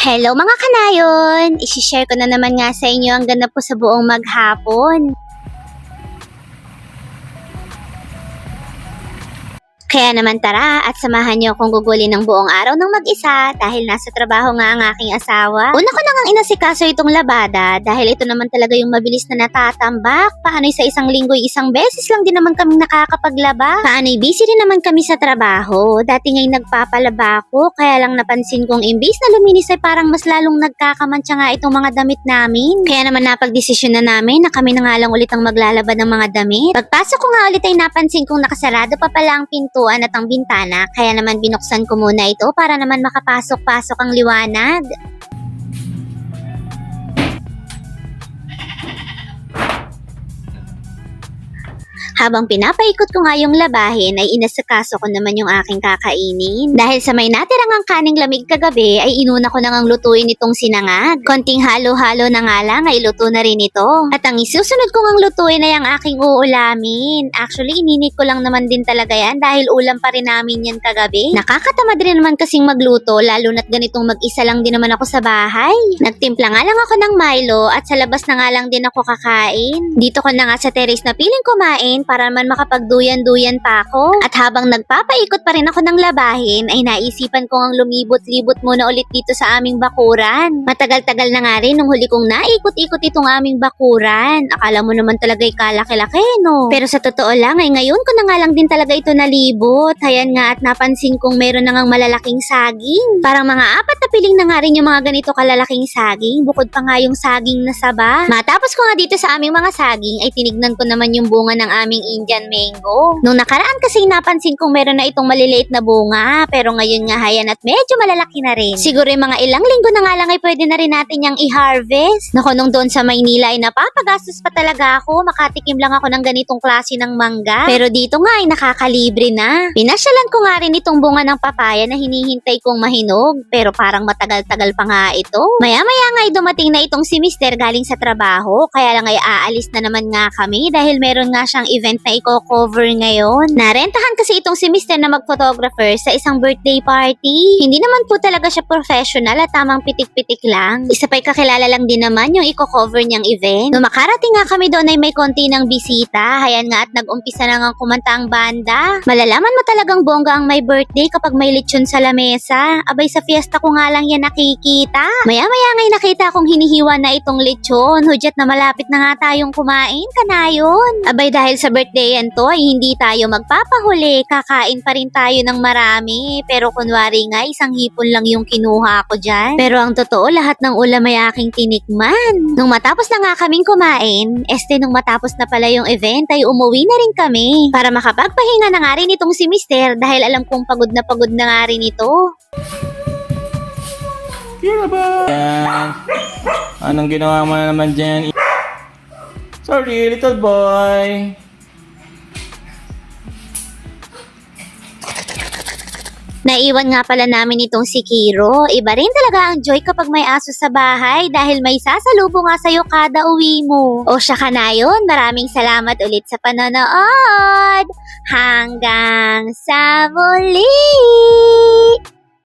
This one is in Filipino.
Hello mga kanayon! Isishare ko na naman nga sa inyo ang ganap ko sa buong maghapon. Kaya naman tara at samahan niyo akong gugulin ng buong araw ng mag-isa dahil nasa trabaho nga ang aking asawa. Una ko na ngang inasikaso itong labada dahil ito naman talaga yung mabilis na natatambak. Paano'y sa isang linggo'y isang beses lang din naman kaming nakakapaglaba. Paano'y busy rin naman kami sa trabaho. Dati nga'y nagpapalaba ako kaya lang napansin kong imbis na luminis ay parang mas lalong nagkakamantsa nga itong mga damit namin. Kaya naman napagdesisyon na namin na kami na nga lang ulit ang maglalaba ng mga damit. Pagpasok ko nga ulit ay napansin kong nakasarado pa pala ang pintuan at ang bintana kaya naman binuksan ko muna ito para naman makapasok-pasok ang liwanag. Habang pinapaikot ko nga yung labahin ay inasakaso ko naman yung aking kakainin. Dahil sa may natirang ang kaning lamig kagabi ay inuna ko nang ang lutuin itong sinangag. Konting halo-halo na nga lang ay luto na rin ito. At ang isusunod kong ang lutuin ay ang aking uulamin. Actually, ininit ko lang naman din talaga yan dahil ulam pa rin namin yan kagabi. Nakakatamad rin naman kasing magluto lalo na't ganitong mag-isa lang din naman ako sa bahay. Nagtimpla nga lang ako ng Milo at sa labas na nga lang din ako kakain. Dito ko na nga sa terrace na piling kumain para man makapagduyan-duyan pa ako. At habang nagpapaikot pa rin ako ng labahin, ay naisipan kong ang lumibot-libot muna ulit dito sa aming bakuran. Matagal-tagal na nga rin nung huli kong naikot-ikot itong aming bakuran. Akala mo naman talaga kalaki-laki, no? Pero sa totoo lang, ay ngayon ko na nga lang din talaga ito nalibot. Hayan nga at napansin kong meron na ngang malalaking saging. Parang mga apat na piling na nga rin yung mga ganito kalalaking saging. Bukod pa nga yung saging na saba. Matapos ko nga dito sa aming mga saging, ay tinignan ko naman yung bunga ng aming Indian mango. Nung nakaraan kasi napansin kong meron na itong maliliit na bunga, pero ngayon nga hayan at medyo malalaki na rin. Siguro yung mga ilang linggo na nga lang ay pwede na rin natin yung i-harvest. Nako nung doon sa Maynila ay napapagastos pa talaga ako, makatikim lang ako ng ganitong klase ng mangga. Pero dito nga ay nakakalibre na. Pinasyalan ko nga rin itong bunga ng papaya na hinihintay kong mahinog, pero parang matagal-tagal pa nga ito. Maya-maya nga ay dumating na itong si Mister galing sa trabaho, kaya lang ay aalis na naman nga kami dahil meron nga siyang event na i-cover ngayon. Narentahan kasi itong si Mr. na mag-photographer sa isang birthday party. Hindi naman po talaga siya professional at tamang pitik-pitik lang. Isa pa'y kakilala lang din naman yung i-cover niyang event. Nung makarating nga kami doon ay may konti ng bisita. Hayan nga at nag-umpisa na nga kumanta ang banda. Malalaman mo talagang bongga ang may birthday kapag may lechon sa lamesa. Abay sa fiesta ko nga lang yan nakikita. Maya-maya nga'y nakita kong hinihiwa na itong lechon. Hudyat na malapit na nga tayong kumain, kanayon. Abay dahil sa birthday yan to ay hindi tayo magpapahuli. Kakain pa rin tayo ng marami. Pero kunwari nga, isang hipon lang yung kinuha ko dyan. Pero ang totoo, lahat ng ulam ay aking tinikman. Nung matapos na nga kaming kumain, este nung matapos na pala yung event ay umuwi na rin kami. Para makapagpahinga na nga rin itong si Mister dahil alam kong pagod na pagod na nga rin ito. Yan. Anong ginawa mo na naman dyan? Sorry, little boy. Naiwan nga pala namin itong si Kiro. Iba rin talaga ang joy kapag may aso sa bahay dahil may sasalubong nga sa'yo kada uwi mo. O siya ka na yun, maraming salamat ulit sa panonood. Hanggang sa muli!